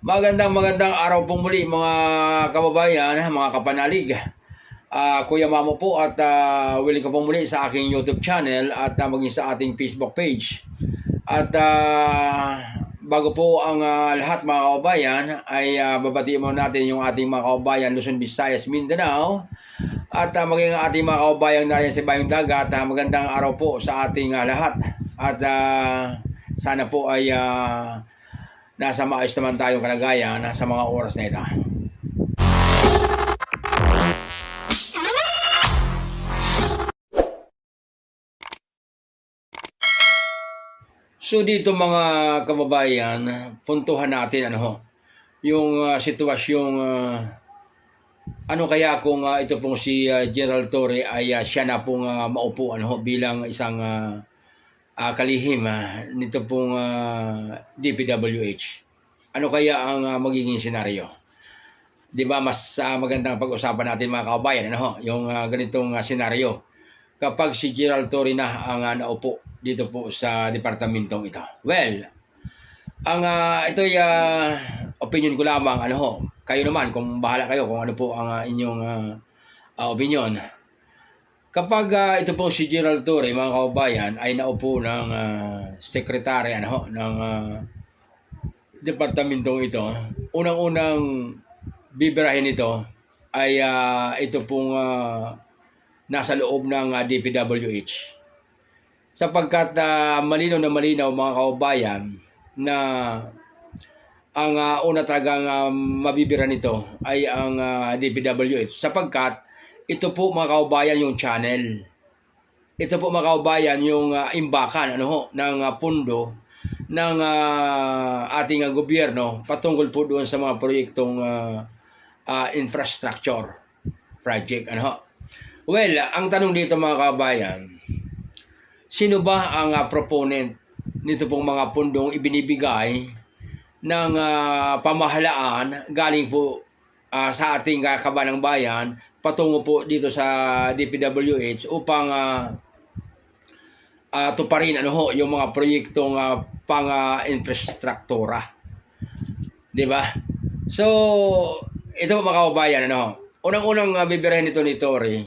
Magandang magandang araw po muli mga kababayan, mga kapanalig. Ah, Kuya Mamo po at uh, willing ko po muli sa aking YouTube channel at ah, maging sa ating Facebook page. At ah, bago po ang ah, lahat mga kababayan ay uh, babatiin mo natin yung ating mga kababayan Luzon, Visayas, Mindanao. At uh, maging ating mga kababayan na rin sa Bayong Dagat, ah, magandang araw po sa ating ah, lahat. At ah, sana po ay ah, nasa maayos naman tayong kalagayan sa mga oras na ito. So dito mga kababayan, puntuhan natin ano ho, yung ah, sitwasyong ah, ano kaya kung ah, ito pong si ah, Gerald Torre ay ah, siya na pong ah, maupo ano ho, bilang isang ah, ah, kalihim ah, nito pong ah, DPWH. Ano kaya ang ah, magiging senaryo? 'Di ba mas ah, magandang pag-usapan natin mga kababayan ano ho, yung ah, ganitong ah, senaryo kapag si Gerald Torre na ang ah, naupo dito po sa departamentong ito. Well, ang ah, ito ay ah, opinion ko lamang ano ho. Kayo naman kung bahala kayo kung ano po ang ah, inyong ah, ah, opinion. Kapag ah, ito po si Gerald Torre, mga kababayan, ay naupo ng uh, sekretary ano, ng ah, departamentong ito, unang-unang bibirahin ito ay ah, ito pong ah, nasa loob ng ah, DPWH. Sapagkat ah, malinaw na malinaw mga kababayan na ang ah, una talagang ah, mabibira nito ay ang ah, DPWH sapagkat ito po mga kaubayan yung channel. Ito po mga kaubayan yung ah, imbakan ano ho, ng ah, pundo ng ah, ating ah, gobyerno patungkol po doon sa mga proyektong ah, ah, infrastructure project ano ho. Well, ang tanong dito mga kaubayan, sino ba ang ah, proponent nito pong mga pundong ibinibigay ng ah, pamahalaan galing po ah, sa ating uh, kabanang bayan patungo po dito sa DPWH upang uh, uh, tuparin ano ho yung mga proyektong uh, pang ah, infrastruktura. 'Di ba? So, ito po mga kababayan ano, unang-unang uh, bibirahin nito ni Tori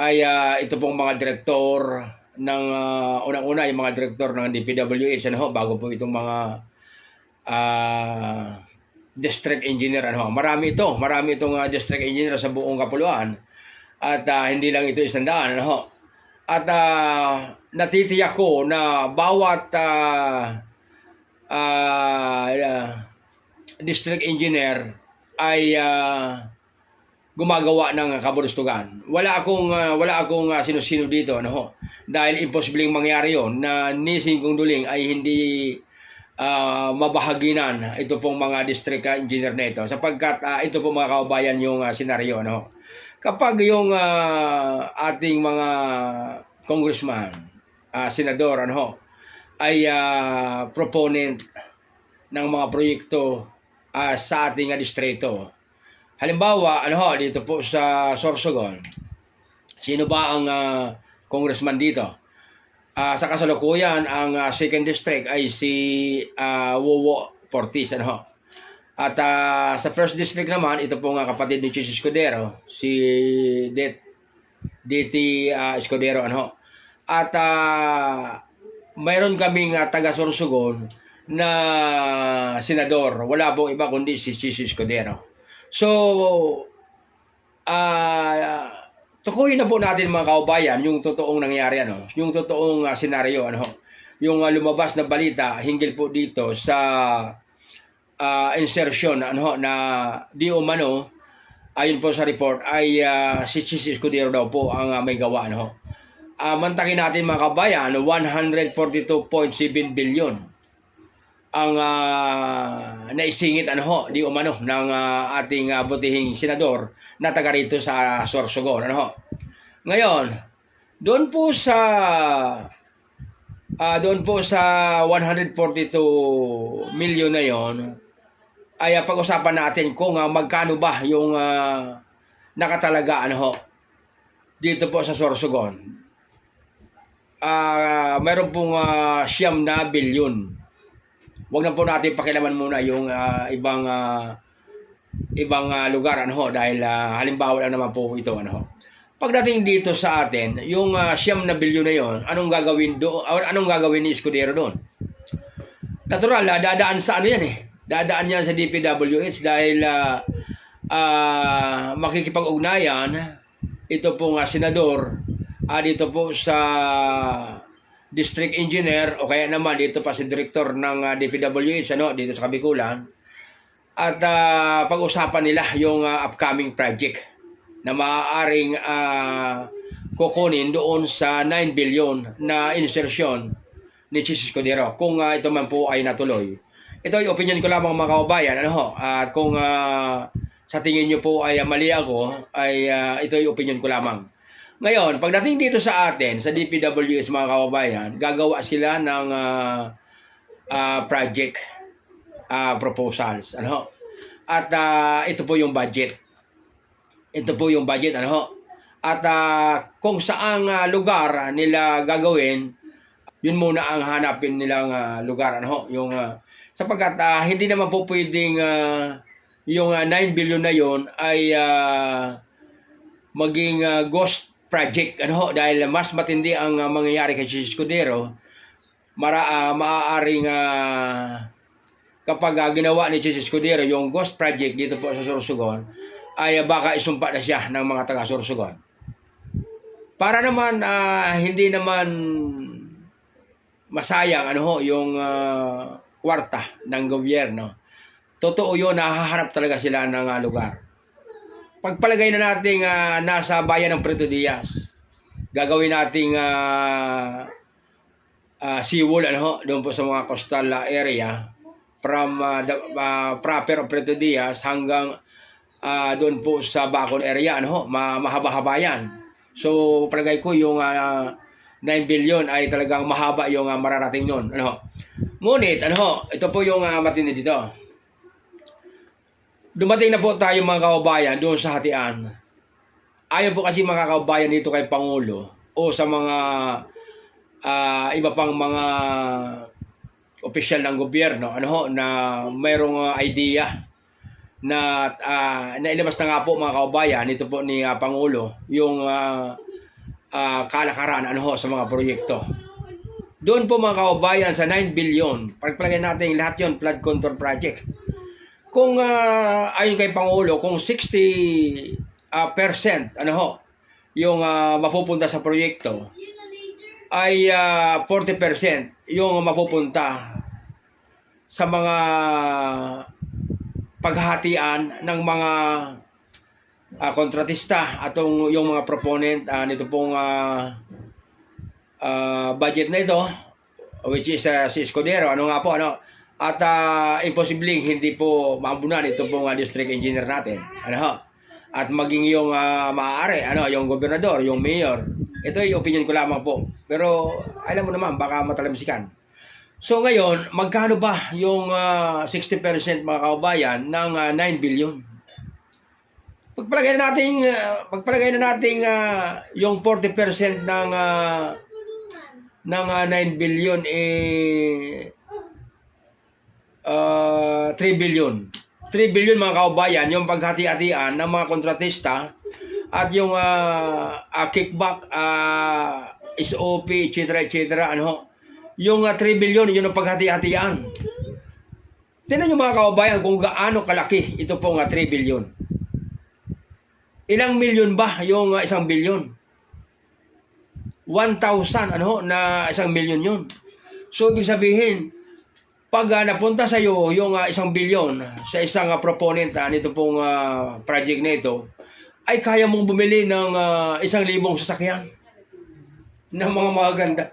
ay ah, ito pong mga direktor ng ah, unang-una yung mga direktor ng DPWH ano ho, bago po itong mga ah, district engineer ano. Marami ito, marami itong ah, district engineer sa buong Kapuluan. At ah, hindi lang ito isang daan ano. At ah, natitiyak ko na bawat ah, ah, district engineer ay ah, gumagawa ng kabulustugan. Wala akong ah, wala akong ah, sino-sino dito ano ho. Dahil imposibleng mangyari 'yon na ni Singkong Duling ay hindi ah, mabahaginan ito pong mga district ah, engineer na ito sapagkat ah, ito po mga kababayan yung ah, senaryo ano. Kapag yung ah, ating mga congressman, ah, senador ano ay ah, proponent ng mga proyekto ah, sa ating ah, distrito. Halimbawa, ano ho, dito po sa Sorsogon, sino ba ang ah, congressman dito? Ah, sa kasalukuyan, ang ah, second district ay si ah, Wowo Portis. Ano? At ah, sa first district naman, ito po nga kapatid ni Chis Escudero, si Det DT ah, Escudero. Ano? At ah, mayroon kaming uh, taga Sorsogon na senador. Wala pong iba kundi si Chis Escudero. So, ah, tukuyin na po natin mga kaubayan yung totoong nangyari ano, yung totoong ah, senaryo ano, yung ah, lumabas na balita hinggil po dito sa ah, insertion ano? Na di umano ayon po sa report ay ah, si Chis Escudero daw po ang ah, may gawa ano. Ah, mantakin natin mga kabayan 142.7 billion ang ah, naisingit ano ho, di umano ng ah, ating ah, butihing senador na taga rito sa Sorsogon ano ho. Ngayon, doon po sa ah, doon po sa 142 million na yon ay ah, pag-usapan natin kung ah, magkano ba yung ah, nakatalaga ano ho dito po sa Sorsogon. Ah, mayroon pong ah, siyam na bilyon Huwag na po natin pakilaman muna yung ah, ibang ah, ibang ah, lugar ano ho dahil ah, halimbawa lang naman po ito ano ho. Pagdating dito sa atin, yung uh, siyam na bilyon na yon, anong gagawin do anong gagawin ni Escudero doon? Natural, ah, dadaan sa ano yan eh. Dadaan yan sa DPWH dahil ah, ah, makikipag-ugnayan ito pong ah, senador ah, dito po sa district engineer o kaya naman dito pa si director ng ah, DPWH ano dito sa Kabikulan at ah, pag-usapan nila yung ah, upcoming project na maaaring ah, kukunin doon sa 9 billion na insertion ni Chis Escudero kung ah, ito man po ay natuloy. Ito ay opinion ko lamang mga kababayan. Ano ho? At kung ah, sa tingin nyo po ay ah, mali ako, ay ah, ito ay opinion ko lamang. Ngayon, pagdating dito sa atin, sa DPWS mga kababayan, gagawa sila ng ah, ah, project ah, proposals. Ano? At ah, ito po yung budget. Ito po yung budget. Ano? At ah, kung saang ah, lugar nila gagawin, yun muna ang hanapin nilang ah, lugar. Ano? Yung, ah, sapagkat ah, hindi naman po pwedeng ah, yung ah, 9 billion na yon ay ah, maging ah, ghost project. Ano ho? Dahil mas matindi ang ah, mangyayari kay Jesus Escudero, mara, ah, maaaring ah, kapag ah, ginawa ni Jesus Escudero yung ghost project dito po sa Sorsogon, ay ah, baka isumpa na siya ng mga taga Sorsogon. Para naman ah, hindi naman masayang ano ho yung ah, kwarta ng gobyerno. Totoo yun, nahahanap talaga sila ng ah, lugar. Pagpalagay na natin ah, nasa bayan ng Preto Diaz, gagawin nating uh, uh, seawall ano doon po sa mga coastal area from ah, the, ah, proper Preto Diaz hanggang ah, doon po sa Bacon area ano ma- mahaba-haba yan. So palagay ko yung ah, 9 billion ay talagang mahaba yung ah, mararating noon ano. Ngunit ano ito po yung ah, matindi dito. Dumating na po tayo mga kababayan doon sa hatian. Ayaw po kasi mga kababayan dito kay Pangulo o sa mga ah, iba pang mga opisyal ng gobyerno ano ho, na mayroong ah, idea na ah, nailabas na nga po mga kababayan ito po ni ah, Pangulo yung ah, ah, kalakaran ano ho, sa mga proyekto. Doon po mga kababayan sa 9 billion, pagpalagay natin lahat yon flood control project. Kung ah, ayon kay Pangulo, kung 60 ah, percent ano ho, yung ah, mapupunta sa proyekto ay ah, 40% yung mapupunta sa mga paghahatian ng mga ah, kontratista atong yung mga proponent ah, nito pong ah, ah, budget na ito which is ah, si Escudero. Ano nga po ano at uh, imposibleng hindi po maambunan ito pong ah, district engineer natin. Ano ho? At maging yung ah, maaari ano yung gobernador yung mayor. Ito ay opinion ko lamang po. Pero alam mo naman baka matalamsikan So ngayon, magkano ba yung ah, 60% mga kaubayan ng ah, 9 billion? Pagpalagay na natin ah, pagpalagay na natin ah, yung 40% ng ah, ng ah, 9 billion eh ah, 3 billion. 3 billion mga kaubayan yung paghati-hatian ng mga kontratista at yung ah, ah, kickback ah, SOP etc etc ano yung uh, 3 billion, yun ang paghati-hatian. Tingnan nyo mga kababayan kung gaano kalaki ito pong uh, 3 billion. Ilang milyon ba yung uh, isang billion? 1,000 ano na isang milyon yun. So, ibig sabihin, pag uh, napunta sa iyo yung uh, isang bilyon sa isang uh, proponent uh, nito pong uh, project na ito, ay kaya mong bumili ng uh, isang libong sasakyan ng mga magaganda.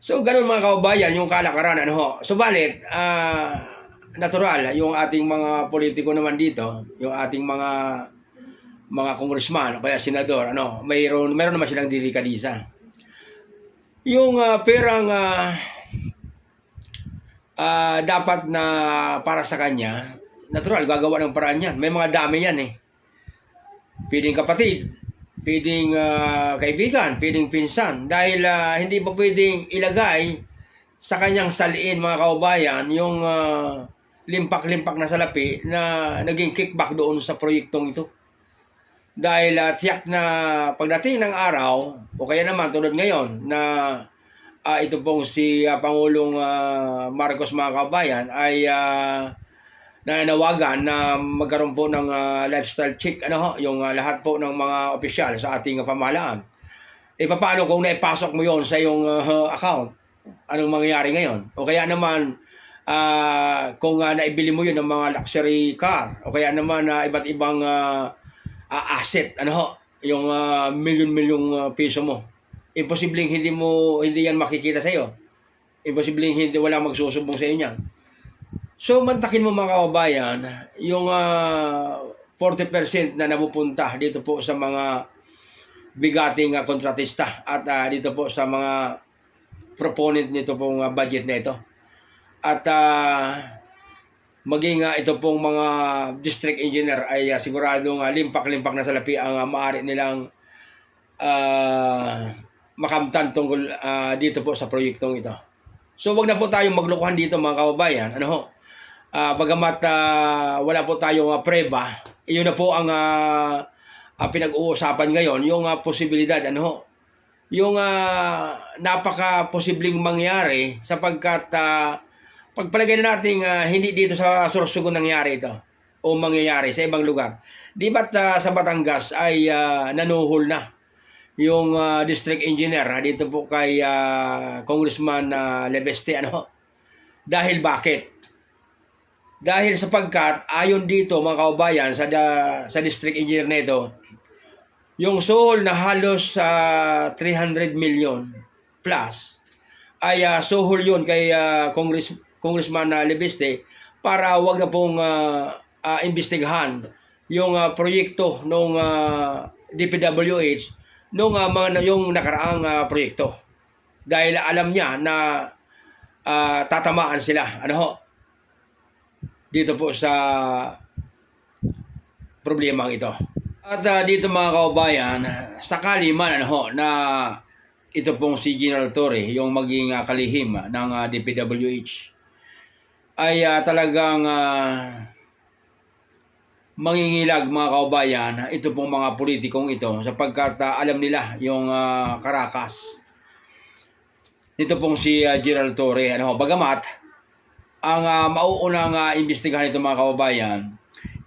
So, ganun mga kaubayan, yung kalakaran, ano ho. Subalit, ah, natural, yung ating mga politiko naman dito, yung ating mga mga congressman, o kaya senador, ano, mayroon, mayroon naman silang delikadisa. Yung ah, perang ah, ah, dapat na para sa kanya, natural, gagawa ng paraan yan. May mga dami yan eh. Pwedeng kapatid, pwedeng ah, kaibigan, pwedeng pinsan. Dahil ah, hindi pa pwedeng ilagay sa kanyang saliin mga kaubayan yung ah, limpak-limpak na salapi na naging kickback doon sa proyektong ito. Dahil ah, tiyak na pagdating ng araw, o kaya naman tulad ngayon na ah, ito pong si ah, Pangulong ah, Marcos mga kaubayan ay ah, nananawagan na magkaroon po ng ah, lifestyle check ano ho, yung ah, lahat po ng mga opisyal sa ating pamahalaan. E paano kung naipasok mo yon sa iyong ah, account? Anong mangyayari ngayon? O kaya naman ah, kung ah, naibili mo yun ng mga luxury car o kaya naman na iba't ibang ah, ah, asset ano ho, yung ah, milyon-milyong ah, piso mo. Imposibleng hindi mo hindi yan makikita sa iyo. Imposibleng hindi wala magsusumbong sa inyo. So mantakin mo mga kababayan, yung ah, 40% na napupunta dito po sa mga bigating ah, kontratista at ah, dito po sa mga proponent nito pong ah, budget na ito. At ah, maging ah, ito pong mga district engineer ay ah, siguradong ah, limpak-limpak na salapi ang ah, maaari nilang ah, makamtan tungkol ah, dito po sa proyektong ito. So wag na po tayong maglokohan dito mga kababayan. Ano ho? Ah, bagamat ah, wala po tayong ah, preba, iyon na po ang ah, ah, pinag-uusapan ngayon, yung ah, posibilidad ano ho? Yung ah, napaka posibleng mangyari sapagkat ah, pagpalagay na natin ah, hindi dito sa Sorsogon nangyari ito o mangyayari sa ibang lugar. Di ba't ah, sa Batangas ay ah, nanuhol na yung ah, district engineer ah, dito po kay ah, Congressman ah, Leveste ano? Dahil bakit? Dahil sapagkat ayon dito mga kaubayan sa da- sa district engineer nito, yung suhol na halos sa 300 million plus ay ah, suhol yun kay ah, Congress, Congressman uh, Lebeste para wag na pong ah, ah, imbestigahan yung ah, proyekto ng DPWH nung ah, mga yung nakaraang ah, proyekto. Dahil alam niya na ah, tatamaan sila. Ano ho? Dito po sa problema ito. At ah, dito mga kaubayan, sakali man ano ho, na ito pong si General Torre, yung maging ah, kalihim ng ah, DPWH, ay ah, talagang ah, mangingilag mga kaubayan, ito pong mga politikong ito, sapagkat ah, alam nila yung ah, karakas. Ito pong si ah, Gerald Torre, ano bagamat, ang ah, mauunang uh, imbestigahan ito mga kababayan,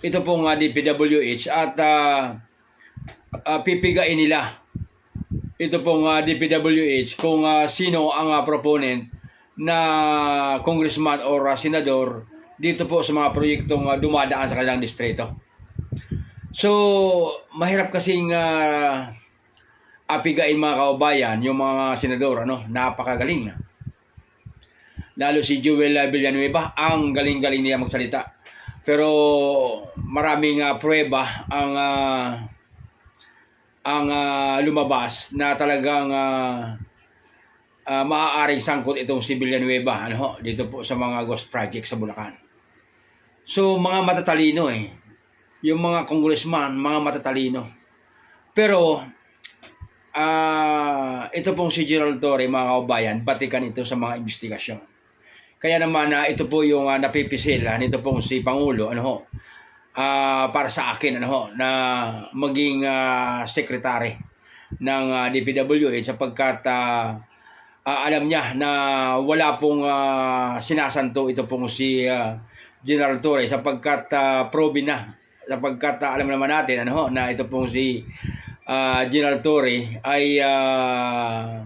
ito pong ah, DPWH at ah, ah, pipigain nila ito pong ah, DPWH kung ah, sino ang ah, proponent na congressman or ah, senador dito po sa mga proyektong ah, dumadaan sa kanilang distrito. So, mahirap kasing uh, apigain mga kaubayan yung mga senador, ano, napakagaling na. Lalo si Joel Villanueva, ang galing-galing niya magsalita. Pero maraming uh, prueba ang uh, ang ah, lumabas na talagang uh, uh, maaaring sangkot itong si Villanueva ano, dito po sa mga ghost project sa Bulacan. So mga matatalino eh. Yung mga congressman, mga matatalino. Pero ah ito pong si Gerald Torre, mga kaubayan, batikan ito sa mga investigasyon. Kaya naman na ito po yung uh, napipisil uh, nito pong si Pangulo, ano ho, ah, para sa akin ano ho, na maging ah, secretary ng ah, DPWH sapagkat ah, ah, alam niya na wala pong ah, sinasanto ito pong si ah, General Torre sapagkat uh, probe na. Sapagkat ah, alam naman natin ano na ito pong si ah, General Torre ay ah,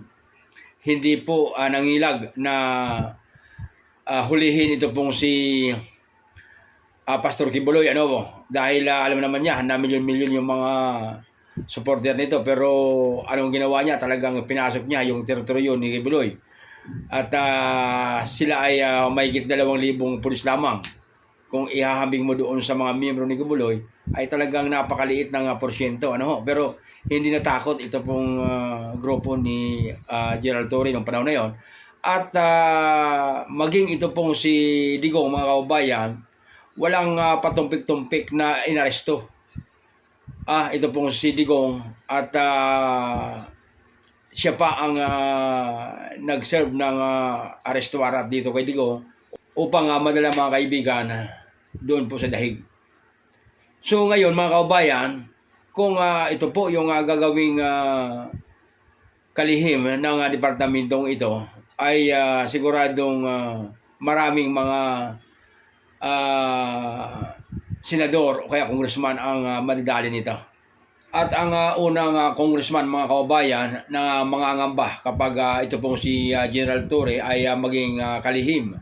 hindi po ah, nangilag na ah, hulihin ito pong si ah, Pastor Kibuloy ano po dahil ah, alam naman niya na milyon-milyon yung mga supporter nito pero anong ginawa niya? Talagang pinasok niya yung teritoryo ni Kibuloy. At ah, sila ay uh, mahigit dalawang libong pulis lamang kung ihahambing mo doon sa mga miyembro ni Kibuloy ay talagang napakaliit ng porsyento ano ho? Pero hindi natakot ito pong ah, grupo ni ah, Gerald Torre noong panahon na yon at ah, maging ito pong si Digong mga kaubayan walang ah, patumpik-tumpik na inaresto. Ah, ito pong si Digong at ah, siya pa ang ah, nag-serve ng uh, arrest warrant dito kay Digo upang uh, madala mga kaibigan doon po sa dahig. So ngayon mga kaubayan, kung ah, ito po yung ah, gagawing ah, kalihim ng ah, departamentong ito ay ah, siguradong ah, maraming mga ah, senador o kaya congressman ang uh, madadali nito. At ang ah, unang ah, congressman mga kaubayan na mga ngamba kapag ah, ito pong si ah, General Torre ay ah, maging ah, kalihim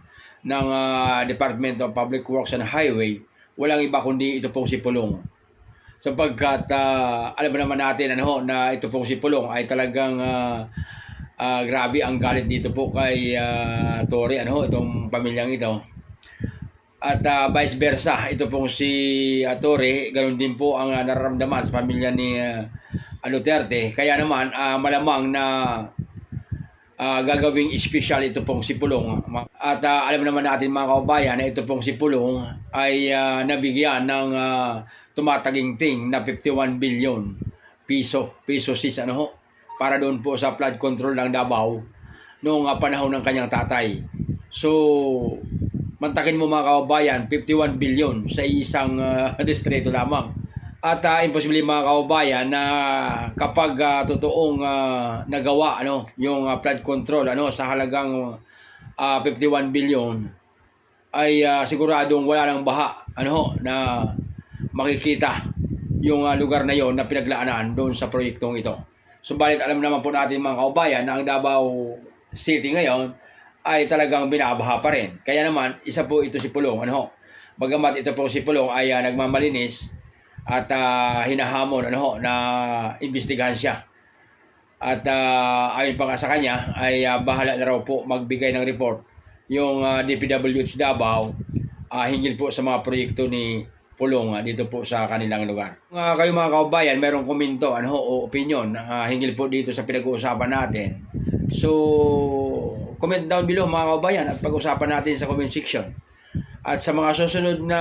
ng ah, Department of Public Works and Highway, walang iba kundi ito pong si Pulong. Sapagkat ah, alam naman natin ano, na ito pong si Pulong ay talagang ah, ah, grabe ang galit dito po kay ah, Torre, ano, itong pamilyang ito. At ah, vice versa, ito pong si ah, Torre, ganun din po ang ah, nararamdaman sa pamilya ni ah, Duterte. Kaya naman, ah, malamang na ah, gagawing special ito pong si Pulong. At ah, alam naman natin mga kaubayan na ito pong si Pulong ay ah, nabigyan ng ah, tumataginting na 51 billion piso, piso sis ano ho, para doon po sa flood control ng Davao noong ah, panahon ng kanyang tatay. So, mantakin mo mga kaubayan, 51 billion sa isang ah, distrito lamang. At uh, imposible mga kaubayan na kapag ah, totoong ah, nagawa ano, yung ah, flood control ano sa halagang ah, 51 billion ay ah, siguradong wala nang baha ano na makikita yung ah, lugar na yon na pinaglaanan doon sa proyektong ito. Subalit alam naman po natin mga kaubayan na ang Davao City ngayon ay talagang binabaha pa rin. Kaya naman, isa po ito si Pulong. Ano? Bagamat ito po si Pulong ay ah, nagmamalinis at ah, hinahamon ano ho, na imbestigahan siya. At ah, ayon pa nga sa kanya ay ah, bahala na raw po magbigay ng report yung ah, DPWH Davao ah, hinggil po sa mga proyekto ni Pulong ah, dito po sa kanilang lugar. Mga kayo mga kaubayan, merong komento ano o opinion ah, hinggil po dito sa pinag-uusapan natin. So, comment down below mga kaubayan at pag-usapan natin sa comment section. At sa mga susunod na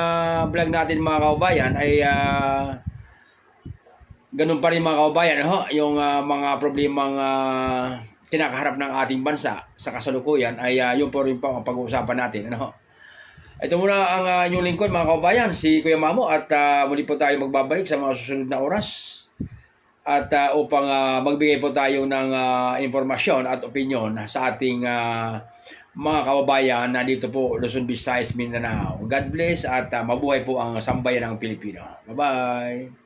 vlog natin mga kaubayan ay ah, ganun pa rin mga kaubayan ho, yung ah, mga problemang ah, kinakaharap ng ating bansa sa kasalukuyan ay ah, yun po rin po ang pag-uusapan natin. Ano? Ito muna ang ah, inyong lingkod mga kaubayan, si Kuya Mamo at ah, muli po tayo magbabalik sa mga susunod na oras at ah, upang ah, magbigay po tayo ng ah, impormasyon at opinion sa ating ah, mga kababayan na dito po Luzon, Visayas, Mindanao. God bless at ah, mabuhay po ang sambayan ng Pilipino. Bye-bye!